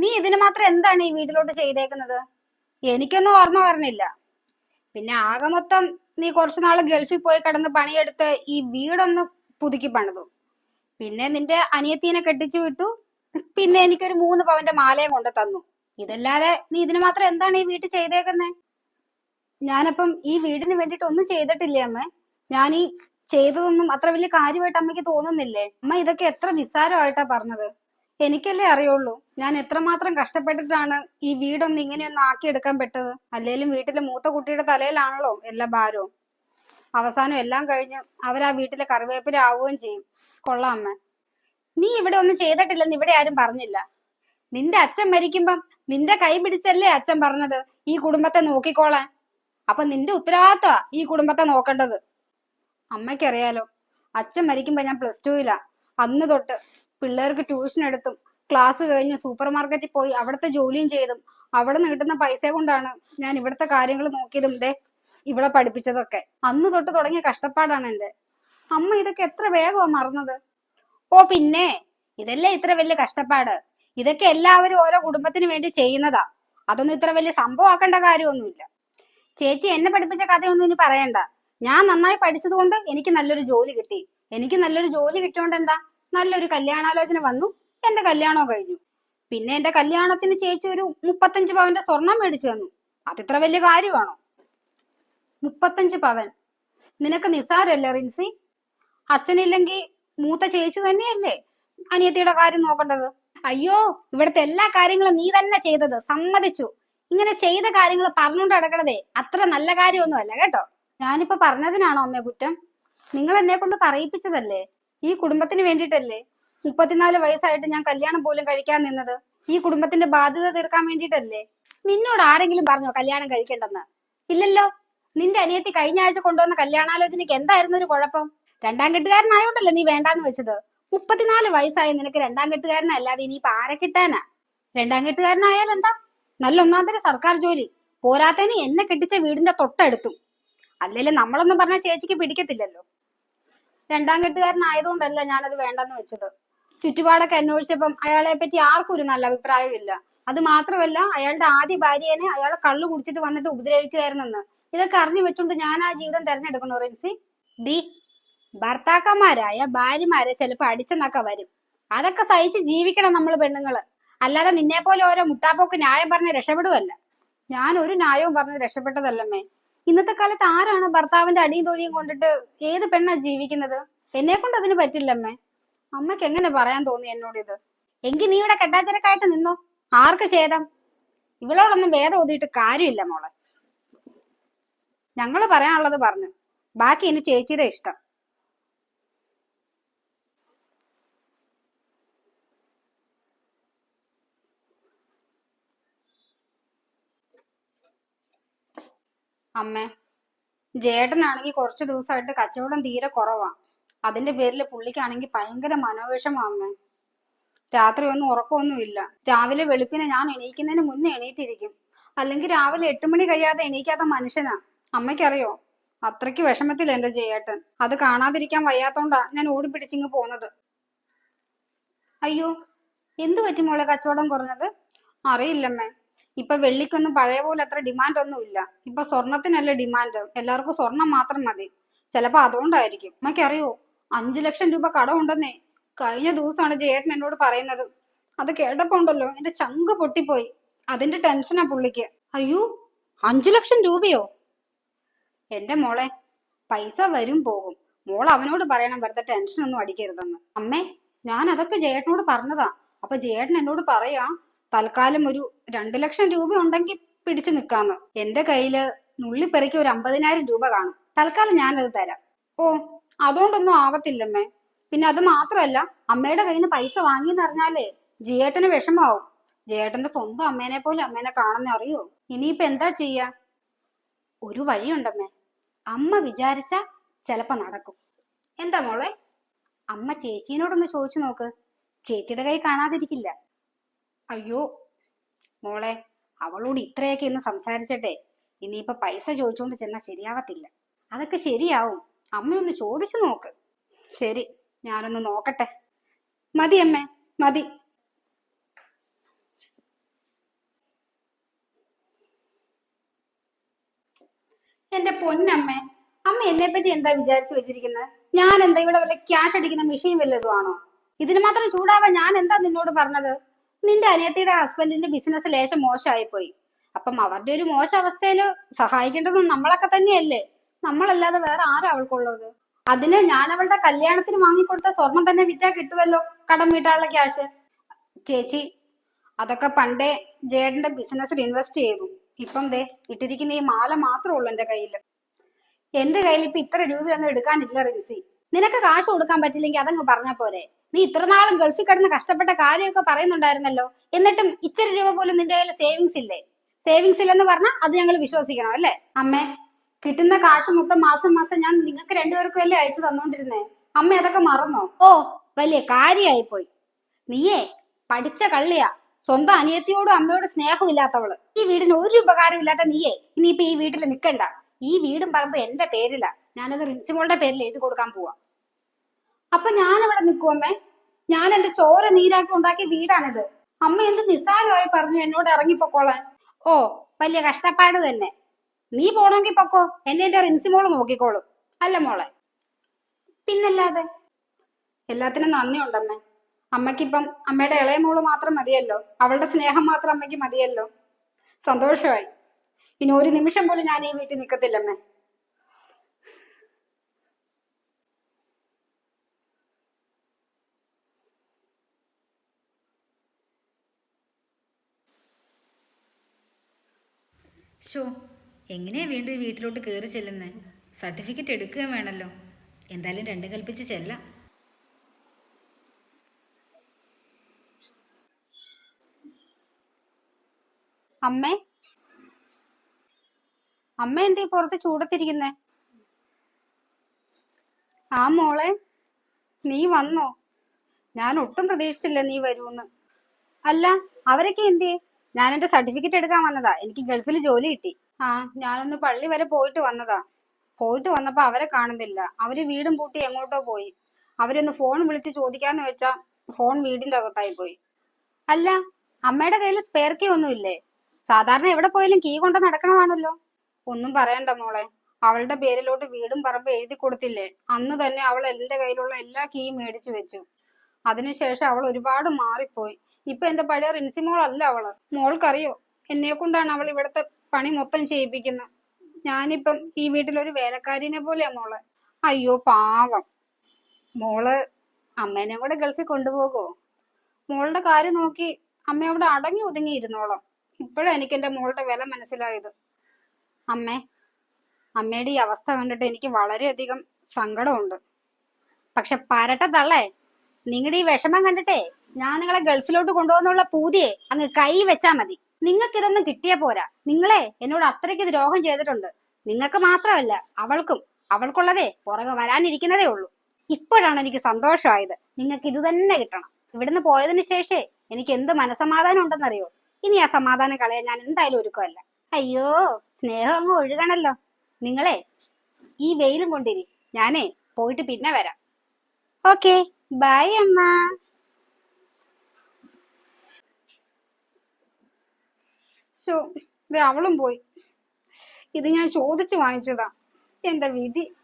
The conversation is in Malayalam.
നീ ഇതിന് മാത്രം എന്താണ് ഈ വീട്ടിലോട്ട് ചെയ്തേക്കുന്നത്? എനിക്കൊന്നും ഓർമ്മ വരണില്ല. പിന്നെ ആകെ മൊത്തം നീ കുറച്ചു നാൾ ഗൾഫിൽ പോയി കിടന്ന് പണിയെടുത്ത് ഈ വീടൊന്ന് പുതുക്കി പണിതു. പിന്നെ നിന്റെ അനിയത്തീനെ കെട്ടിച്ചു വിട്ടു. പിന്നെ എനിക്കൊരു മൂന്ന് പവന്റെ മാലയും കൊണ്ട് തന്നു. ഇതല്ലാതെ നീ ഇതിന് മാത്രം എന്താണ് ഈ വീട്ടിൽ ചെയ്തേക്കുന്നേ? ഞാനപ്പം ഈ വീടിന് വേണ്ടിട്ട് ഒന്നും ചെയ്തിട്ടില്ലേ അമ്മ? ഞാൻ ഈ ചെയ്തതൊന്നും അത്ര വലിയ കാര്യമായിട്ട് അമ്മയ്ക്ക് തോന്നുന്നില്ലേ? അമ്മ ഇതൊക്കെ എത്ര നിസ്സാരമായിട്ടാ പറഞ്ഞത്. എനിക്കല്ലേ അറിയുള്ളൂ. ഞാൻ എത്രമാത്രം കഷ്ടപ്പെട്ടിട്ടാണ് ഈ വീടൊന്ന് ഇങ്ങനെയൊന്ന് ആക്കിയെടുക്കാൻ പെട്ടത്? അല്ലേലും വീട്ടിലെ മൂത്ത കുട്ടിയുടെ തലയിലാണല്ലോ എല്ലാ ഭാരവും. അവസാനം എല്ലാം കഴിഞ്ഞ് അവർ ആ വീട്ടിലെ കറിവേപ്പില ആവുകയും ചെയ്യും. കൊള്ളാം അമ്മ. നീ ഇവിടെ ഒന്നും ചെയ്തിട്ടില്ലെന്ന് ഇവിടെ ആരും പറഞ്ഞില്ല. നിന്റെ അച്ഛൻ മരിക്കുമ്പം നിന്റെ കൈ പിടിച്ചല്ലേ അച്ഛൻ പറഞ്ഞത്? ഈ കുടുംബത്തെ നോക്കിക്കോളാൻ. അപ്പൊ നിന്റെ ഉത്തരവാദിത്തമാ ഈ കുടുംബത്തെ നോക്കേണ്ടത്. അമ്മയ്ക്കറിയാലോ അച്ഛൻ മരിക്കുമ്പോ ഞാൻ പ്ലസ് ടുവിലാ അന്ന് തൊട്ട് പിള്ളേർക്ക് ട്യൂഷൻ എടുത്തും ക്ലാസ് കഴിഞ്ഞ് സൂപ്പർ മാർക്കറ്റിൽ പോയി അവിടുത്തെ ജോലിയും ചെയ്തും അവിടെ നിന്ന് കിട്ടുന്ന പൈസ കൊണ്ടാണ് ഞാൻ ഇവിടുത്തെ കാര്യങ്ങൾ നോക്കിയതും ദേ ഇവിടെ പഠിപ്പിച്ചതൊക്കെ. അന്ന് തൊട്ട് തുടങ്ങിയ കഷ്ടപ്പാടാണ് എന്റെ അമ്മ ഇതൊക്കെ എത്ര വേഗമാ മറന്നത്. ഓ പിന്നെ ഇതല്ലേ ഇത്ര വലിയ കഷ്ടപ്പാട്? ഇതൊക്കെ എല്ലാവരും ഓരോ കുടുംബത്തിന് വേണ്ടി ചെയ്യുന്നതാ. അതൊന്നും ഇത്ര വലിയ സംഭവമാക്കേണ്ട കാര്യമൊന്നുമില്ല. ചേച്ചി എന്നെ പഠിപ്പിച്ച കഥയൊന്നും ഇനി പറയണ്ട. ഞാൻ നന്നായി പഠിച്ചത് കൊണ്ട് എനിക്ക് നല്ലൊരു ജോലി കിട്ടി. എനിക്ക് നല്ലൊരു ജോലി കിട്ടിയോണ്ട് എന്താ? നല്ലൊരു കല്യാണാലോചന വന്നു. എന്റെ കല്യാണവും കഴിഞ്ഞു. പിന്നെ എന്റെ കല്യാണത്തിന് ചേച്ചി ഒരു മുപ്പത്തഞ്ച് പവന്റെ സ്വർണം മേടിച്ചു തന്നു. അതിത്ര വലിയ കാര്യമാണോ? മുപ്പത്തഞ്ച് പവൻ. നിനക്ക് നിസാരല്ലേ റിൻസി? അച്ഛനില്ലെങ്കിൽ മൂത്ത ചേച്ചി തന്നെയല്ലേ അനിയത്തിയുടെ കാര്യം നോക്കേണ്ടത്? അയ്യോ ഇവിടുത്തെ എല്ലാ കാര്യങ്ങളും നീ തന്നെ ചെയ്തത്. സമ്മതിച്ചു. ഇങ്ങനെ ചെയ്ത കാര്യങ്ങൾ പറഞ്ഞുകൊണ്ട് അടക്കണതേ അത്ര നല്ല കാര്യമൊന്നും അല്ല കേട്ടോ? ഞാനിപ്പോ പറഞ്ഞതിനാണോ അമ്മേ കുറ്റം? നിങ്ങൾ എന്നെ കൊണ്ട് പറയിപ്പിച്ചതല്ലേ? ഈ കുടുംബത്തിന് വേണ്ടിയിട്ടല്ലേ? മുപ്പത്തിനാല് വയസ്സായിട്ട് ഞാൻ കല്യാണം പോലും കഴിക്കാൻ നിന്നത്. ഈ കുടുംബത്തിന്റെ ബാധ്യത തീർക്കാൻ വേണ്ടിയിട്ടല്ലേ? നിന്നോട് ആരെങ്കിലും പറഞ്ഞോ കല്യാണം കഴിക്കണ്ടെന്ന്? ഇല്ലല്ലോ. നിന്റെ അനിയത്തി കഴിഞ്ഞ ആഴ്ച കൊണ്ടുവന്ന കല്യാണാലോചനയ്ക്ക് എന്തായിരുന്നു ഒരു കുഴപ്പം? രണ്ടാം കെട്ടുകാരനായോണ്ടല്ലേ നീ വേണ്ടാന്ന് വെച്ചത്? മുപ്പത്തിനാല് വയസ്സായ നിനക്ക് രണ്ടാം കെട്ടുകാരനല്ലാതെ ഇനിയിപ്പോ ആരെ കിട്ടാനാ? രണ്ടാം കെട്ടുകാരനായാൽ എന്താ? നല്ല ഒന്നാന്തര സർക്കാർ ജോലി. പോരാത്തതിന് എന്നെ കെട്ടിച്ച വീടിന്റെ തൊട്ടടുത്തും. അല്ലെങ്കിൽ നമ്മളൊന്നും പറഞ്ഞ ചേച്ചിക്ക് പിടിക്കത്തില്ലല്ലോ. രണ്ടാം കെട്ടുകാരനായതുകൊണ്ടല്ല ഞാനത് വേണ്ടെന്ന് വെച്ചത്. ചുറ്റുപാടൊക്കെ അന്വേഷിച്ചപ്പം അയാളെ പറ്റി ആർക്കും ഒരു നല്ല അഭിപ്രായവും ഇല്ല. അത് മാത്രമല്ല അയാളുടെ ആദ്യ ഭാര്യനെ അയാളെ കള്ളു കുടിച്ചിട്ട് വന്നിട്ട് ഉപദ്രവിക്കുമായിരുന്നെന്ന് ഇതൊക്കെ അറിഞ്ഞു വെച്ചുകൊണ്ട് ഞാൻ ആ ജീവിതം തെരഞ്ഞെടുക്കണോ റിൻസി. ഡി ഭർത്താക്കന്മാരായ ഭാര്യമാരെ ചിലപ്പോ അടിച്ചെന്നൊക്കെ വരും. അതൊക്കെ സഹിച്ച് ജീവിക്കണം നമ്മൾ പെണ്ണുങ്ങൾ. അല്ലാതെ നിന്നെ പോലെ ഓരോ മുട്ടാപ്പോക്ക് ന്യായം പറഞ്ഞ് രക്ഷപ്പെടുവല്ല. ഞാൻ ഒരു ന്യായവും പറഞ്ഞ് രക്ഷപ്പെട്ടതല്ലമ്മേ. ഇന്നത്തെ കാലത്ത് ആരാണ് ഭർത്താവിന്റെ അടിയും തൊഴിയും കൊണ്ടിട്ട് ഏത് പെണ്ണാ ജീവിക്കുന്നത്? എന്നെ കൊണ്ട് അതിന് പറ്റില്ലമ്മേ. അമ്മയ്ക്ക് എങ്ങനെ പറയാൻ തോന്നി എന്നോട് ഇത്? എങ്കിൽ നീ ഇവിടെ കെട്ടാച്ചരക്കായിട്ട് നിന്നോ? ആർക്ക് ഛേദം? ഇവളോടൊന്നും വേദം ഓതിയിട്ട് കാര്യമില്ല മോളെ. ഞങ്ങൾ പറയാനുള്ളത് പറഞ്ഞു. ബാക്കി ഇനി ചേച്ചിയുടെ ഇഷ്ടം. അമ്മേ ജേട്ടനാണെങ്കിൽ കുറച്ച് ദിവസമായിട്ട് കച്ചവടം തീരെ കുറവാ. അതിന്റെ പേരിൽ പുള്ളിക്കാണെങ്കിൽ ഭയങ്കര മനോവേഷമാണ് രാത്രി ഒന്നും ഉറക്കമൊന്നുമില്ല. രാവിലെ വെളുപ്പിനെ ഞാൻ എണീക്കുന്നതിന് മുന്നേ എണീറ്റിരിക്കും. അല്ലെങ്കിൽ രാവിലെ എട്ട് മണി കഴിയാതെ എണീക്കാത്ത മനുഷ്യനാ. അമ്മയ്ക്കറിയോ? അത്രയ്ക്ക് വിഷമത്തില്ല എന്റെ ജയേട്ടൻ അത് കാണാതിരിക്കാൻ വയ്യാത്തോണ്ടാ ഞാൻ ഓടിപ്പിടിച്ചിങ് പോന്നത്. അയ്യോ എന്തു പറ്റി മോളെ കച്ചവടം കുറഞ്ഞത്? അറിയില്ലമ്മേ. ഇപ്പൊ വെള്ളിക്കൊന്നും പഴയ പോലെ അത്ര ഡിമാൻഡ് ഒന്നും ഇല്ല ഇപ്പൊ സ്വർണത്തിനല്ലേ ഡിമാൻഡ് എല്ലാവർക്കും സ്വർണം മാത്രം മതി. ചിലപ്പോ അതുകൊണ്ടായിരിക്കും. അമ്മയ്ക്കറിയോ അഞ്ചു ലക്ഷം രൂപ കടമുണ്ടെന്നേ കഴിഞ്ഞ ദിവസമാണ് ജയേട്ടൻ എന്നോട് പറയുന്നത്. അത് കേട്ടപ്പോ ഉണ്ടല്ലോ എന്റെ ചങ്ക് പൊട്ടിപ്പോയി. അതിന്റെ ടെൻഷനാ പുള്ളിക്ക്. അയ്യോ അഞ്ചു ലക്ഷം രൂപയോ? എന്റെ മോളെ പൈസ വരും പോകും. മോൾ അവനോട് പറയണം വെറുതെ ടെൻഷൻ ഒന്നും അടിക്കരുതെന്ന്. അമ്മേ ഞാൻ അതൊക്കെ ജയേട്ടനോട് പറഞ്ഞതാ. അപ്പൊ ജയേട്ടൻ എന്നോട് പറയാ തൽക്കാലം ഒരു രണ്ടു ലക്ഷം രൂപ ഉണ്ടെങ്കിൽ പിടിച്ചു നിൽക്കാന്ന്. എന്റെ കയ്യിൽ നുള്ളിപ്പെറയ്ക്ക് ഒരു അമ്പതിനായിരം രൂപ കാണും. തൽക്കാലം ഞാനത് തരാം. ഓ അതുകൊണ്ടൊന്നും ആവത്തില്ലമ്മേ. പിന്നെ അത് മാത്രമല്ല അമ്മയുടെ കയ്യിൽ നിന്ന് പൈസ വാങ്ങിയെന്ന് അറിഞ്ഞാലേ ജിയേട്ടന് വിഷമാവും. ജിയേട്ടന്റെ സ്വന്തം അമ്മേനെ പോലും അമ്മേനെ കാണുന്ന അറിയോ? ഇനിയിപ്പൊ എന്താ ചെയ്യാ? ഒരു വഴിയുണ്ടമ്മേ. അമ്മ വിചാരിച്ച ചെലപ്പോ നടക്കും. എന്താ മോളെ? അമ്മ ചേച്ചീനോടൊന്ന് ചോദിച്ചു നോക്ക്. ചേച്ചിയുടെ കൈ കാണാതിരിക്കില്ല. അയ്യോ മോളെ അവളോട് ഇത്രയൊക്കെ ഇന്ന് സംസാരിച്ചിട്ടെ ഇനിയിപ്പൊ പൈസ ചോദിച്ചുകൊണ്ട് ചെന്ന ശരിയാവത്തില്ല. അതൊക്കെ ശരിയാവും. അമ്മയൊന്ന് ചോദിച്ചു നോക്ക്. ശരി ഞാനൊന്ന് നോക്കട്ടെ. മതി അമ്മേ മതി. എന്റെ പൊന്നമ്മേ അമ്മ എന്നെ പറ്റി എന്താ വിചാരിച്ചു വെച്ചിരിക്കുന്നത് ഞാൻ എന്താ ഇവിടെ വല്ല ക്യാഷ് അടിക്കുന്ന മെഷീൻ വല്ലതും ആണോ? ഇതിന് മാത്രം ചൂടാവാൻ ഞാൻ എന്താ നിന്നോട് പറഞ്ഞത്? നിന്റെ അനിയത്തിയുടെ ഹസ്ബൻഡിന്റെ ബിസിനസ് ലേശം മോശമായി പോയി അപ്പം അവരുടെ ഒരു മോശ അവസ്ഥയിൽ സഹായിക്കേണ്ടത് നമ്മളൊക്കെ തന്നെയല്ലേ? നമ്മളല്ലാതെ വേറെ ആരാ അവൾക്കുള്ളത്? അതിന് ഞാൻ അവളുടെ കല്യാണത്തിന് വാങ്ങിക്കൊടുത്ത സ്വർണം തന്നെ വിറ്റാ കിട്ടുമല്ലോ കടം വീട്ടാനുള്ള ക്യാഷ് ചേച്ചി അതൊക്കെ പണ്ടേ ജേഡന്റെ ബിസിനസ്സിൽ ഇൻവെസ്റ്റ് ചെയ്തു. ഇപ്പം ദേ ഇട്ടിരിക്കുന്ന ഈ മാല മാത്രമേ ഉള്ളൂ എന്റെ കയ്യിൽ എന്റെ കയ്യിൽ ഇപ്പൊ ഇത്ര രൂപയൊന്നും എടുക്കാനില്ല റിൻസി. നിനക്ക് കാശ് കൊടുക്കാൻ പറ്റില്ലെങ്കിൽ അതങ്ങ് പറഞ്ഞ പോരെ. നീ ഇത്ര നാളും ഗൾഫിൽ കിടന്ന് കഷ്ടപ്പെട്ട കാര്യമൊക്കെ പറയുന്നുണ്ടായിരുന്നല്ലോ. എന്നിട്ടും ഇച്ചിരി രൂപ പോലും നിന്റെ കയ്യിൽ സേവിങ്സ് ഇല്ലേ? സേവിങ്സ് ഇല്ലെന്ന് പറഞ്ഞാൽ അത് ഞങ്ങൾ വിശ്വസിക്കണം അല്ലേ? അമ്മേ കിട്ടുന്ന കാശ് മൊത്തം മാസം മാസം ഞാൻ നിങ്ങൾക്ക് രണ്ടുപേർക്കും അല്ലേ അയച്ചു തന്നോണ്ടിരുന്നേ? അമ്മ അതൊക്കെ മറന്നോ? ഓ വലിയ കാര്യമായി പോയി നീയേ പഠിച്ച കള്ളിയാ. സ്വന്തം അനിയത്തിയോടും അമ്മയോടും സ്നേഹമില്ലാത്തവൾ. ഈ വീടിന് ഒരു ഉപകാരം ഇല്ലാത്ത നീയേ ഇനിയിപ്പൊ ഈ വീട്ടിൽ നിൽക്കണ്ട ഈ വീടും പറമ്പ് എന്റെ പേരില. ഞാനത് റിൻസിമോളുടെ പേരിൽ എഴുതി കൊടുക്കാൻ പോവാ. അപ്പൊ ഞാൻ അവിടെ നിൽക്കുവമ്മേ ഞാൻ എന്റെ ചോര നീരാക്കി ഉണ്ടാക്കിയ വീടാണിത്. അമ്മ എന്ത് നിസ്സാരമായി പറഞ്ഞു എന്നോട് ഇറങ്ങിപ്പോക്കോളാൻ. ഓ വലിയ കഷ്ടപ്പാട് തന്നെ. നീ പോണെങ്കിൽ പൊക്കോ. എന്നെ എന്റെ റിൻസിമോൾ നോക്കിക്കോളും. അല്ല മോളെ. പിന്നല്ലാതെ? എല്ലാത്തിനും നന്ദിയുണ്ടമ്മേ. അമ്മക്കിപ്പം അമ്മയുടെ ഇളയ മോൾ മാത്രം മതിയല്ലോ. അവളുടെ സ്നേഹം മാത്രം അമ്മയ്ക്ക് മതിയല്ലോ. സന്തോഷമായി. ഇനി ഒരു നിമിഷം പോലും ഞാൻ ഈ വീട്ടിൽ നിൽക്കത്തില്ലമ്മേ ഷോ എങ്ങനെയാ വീണ്ടും വീട്ടിലോട്ട് കയറി ചെല്ലുന്നത് സർട്ടിഫിക്കറ്റ് എടുക്കുകയും വേണമല്ലോ എന്തായാലും രണ്ടും കൽപ്പിച്ച് ചെല്ലാം. അമ്മേ? അമ്മ എന്തേ പുറത്ത് ചൂടത്തിരിക്കുന്നേ? ആ മോളെ നീ വന്നോ? ഞാൻ ഒട്ടും പ്രതീക്ഷിച്ചില്ല നീ വരൂന്ന് അല്ല അവരൊക്കെ എന്തേ ഞാൻ എന്റെ സർട്ടിഫിക്കറ്റ് എടുക്കാൻ വന്നതാ. എനിക്ക് ഗൾഫിൽ ജോലി കിട്ടി. ആ ഞാനൊന്ന് പള്ളി വരെ പോയിട്ട് വന്നതാ. പോയിട്ട് വന്നപ്പോ അവരെ കാണുന്നില്ല. അവർ വീടും പൂട്ടി എങ്ങോട്ടോ പോയി. അവരൊന്ന് ഫോൺ വിളിച്ച് ചോദിക്കാന്ന് വെച്ചാ ഫോൺ വീടിന്റെ അകത്തായി പോയി. അല്ല അമ്മയുടെ കയ്യിൽ സ്പെയർ കീ ഒന്നും ഇല്ലേ? സാധാരണ എവിടെ പോയാലും കീ കൊണ്ട് നടക്കണതാണല്ലോ. ഒന്നും പറയണ്ട മോളെ. അവളുടെ പേരിലോട്ട് വീടും പറമ്പ് എഴുതി കൊടുത്തില്ലേ? അന്ന് തന്നെ അവൾ എന്റെ കയ്യിലുള്ള എല്ലാ കീയും മേടിച്ചു വെച്ചു. അതിനുശേഷം അവൾ ഒരുപാട് മാറിപ്പോയി. ഇപ്പൊ എന്റെ പഴയ റിൻസി മോളല്ല അവൾ. മോൾക്കറിയോ? എന്നെ കൊണ്ടാണ് അവൾ ഇവിടുത്തെ പണി മൊത്തം ചെയ്യിപ്പിക്കുന്നത് ഞാനിപ്പം ഈ വീട്ടിലൊരു വേലക്കാരിനെ പോലെയാ മോൾ. അയ്യോ പാവം. മോൾ അമ്മേനെ കൂടെ ഗൾഫിൽ കൊണ്ടുപോകോ? മോളുടെ കാര്യം നോക്കി അമ്മ അവിടെ അടങ്ങി ഒതുങ്ങി ഇരുന്നോളാം. എനിക്ക് എന്റെ മോളുടെ വില മനസ്സിലായത്. അമ്മേ അമ്മയുടെ ഈ അവസ്ഥ കണ്ടിട്ട് എനിക്ക് വളരെയധികം സങ്കടമുണ്ട്. പക്ഷെ പരട്ട തള്ളേ നിങ്ങളുടെ ഈ വിഷമം കണ്ടിട്ടേ? ഞാൻ നിങ്ങളെ ഗൾഫിലോട്ട് കൊണ്ടുപോകുന്നുള്ള പൂതിയെ അങ്ങ് കൈ വെച്ചാ മതി. നിങ്ങൾക്ക് ഇതൊന്നും കിട്ടിയാ പോരാ. നിങ്ങളെ എന്നോട് അത്രയ്ക്ക് ദ്രോഹം ചെയ്തിട്ടുണ്ട്. നിങ്ങൾക്ക് മാത്രമല്ല അവൾക്കും അവൾക്കുള്ളതേ പുറകെ വരാനിരിക്കുന്നതേ ഉള്ളൂ. ഇപ്പോഴാണ് എനിക്ക് സന്തോഷമായത്. നിങ്ങൾക്ക് ഇത് തന്നെ കിട്ടണം. ഇവിടുന്ന് പോയതിന് ശേഷേ എനിക്ക് എന്ത് മനസമാധാനം ഉണ്ടെന്നറിയോ? ഇനി ആ സമാധാനം കളയാൻ ഞാൻ എന്തായാലും ഒരുക്കമല്ല. അയ്യോ സ്നേഹം അങ്ങ് ഒഴുകണല്ലോ. നിങ്ങളെ ഈ വെയിലും കൊണ്ടിരി. ഞാനേ പോയിട്ട് പിന്നെ വരാം. ഓക്കെ ബൈ അമ്മ. ശോ, ദേ അവളും പോയി. ഇത് ഞാൻ ചോദിച്ചു വാങ്ങിച്ചതാ. എന്താ വിധി?